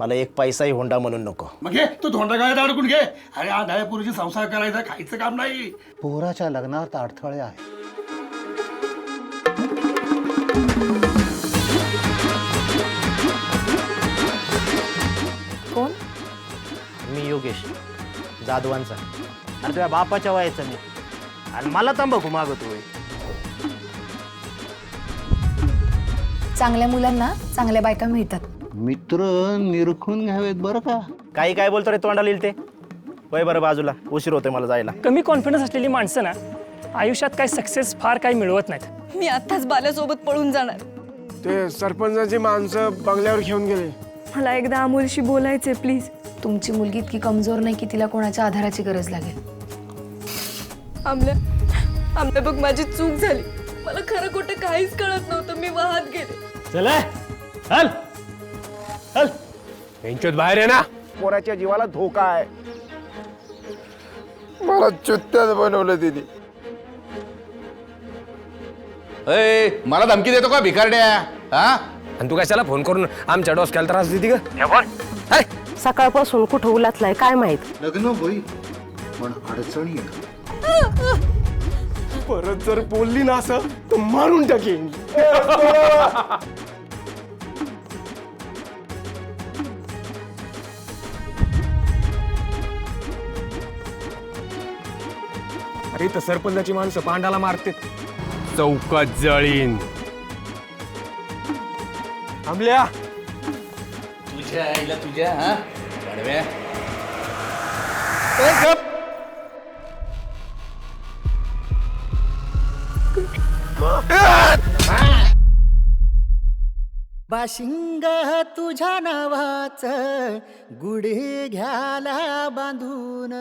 मला एक पैसाही होंडा म्हणून नको. मग घे तू धोंडा गाळ्यात अडकून घे. अरे आधाय पुरुषी संसार करायचा खायचं काम नाही. पोराच्या लग्नात अडथळे आहे कोण? मी योगेश. जाधवांचा. अरे तुझ्या बापाच्या वयाचा मी. आणि मला तंबाखू मागतोय चांगल्या मुलांना चांगल्या बायका मिळतात. मित्र निरखून घ्यावेत बरं का? काही काय बोलतो रे तोंडाला येईल ते? वय बरं बाजूला उशीर होतोय मला जायला. कमी कॉन्फिडन्स असलेली माणसं ना आयुष्यात काही सक्सेस फार काही मिळवत नाहीत. मी आत्ताच बाल्यासोबत पळून जाणार. ते सरपंचाची माणसं बंगल्यावर घेऊन गेले. मला एकदा अमोलशी बोलायचे प्लीज तुमची मुलगी इतकी कमजोर नाही की तिला कोणाच्या आधाराची गरज लागेल? आमल्या आमल्या बघ माझी चूक झाली. मला खरं खोटं काहीच कळत नव्हतं मी वाहत गेले. चला हल हल यांच्यात बाहेर आहे ना. पोराच्या जीवाला धोका आहे. मला चुत्त्यात बनवलं तिने. अय मला धमकी देतो का भिकारड्या? हा? आणि तू कशाला फोन करून आमच्या डोसक्याला त्रास देते का सकाळपासून कुठं उलातलाय काय माहीत? लग्न होईल पण अडचणी परत जर बोलली ना असं तर मारून टाकेन अरे तर सरपंचाची माणसं पांडाला मारते चौकात जळीन. आमल्या तुझ्या आईला तुझ्या हा? गाढव्या. बाशिंग तुझ्या नावाच गुढी घ्याला बांधून.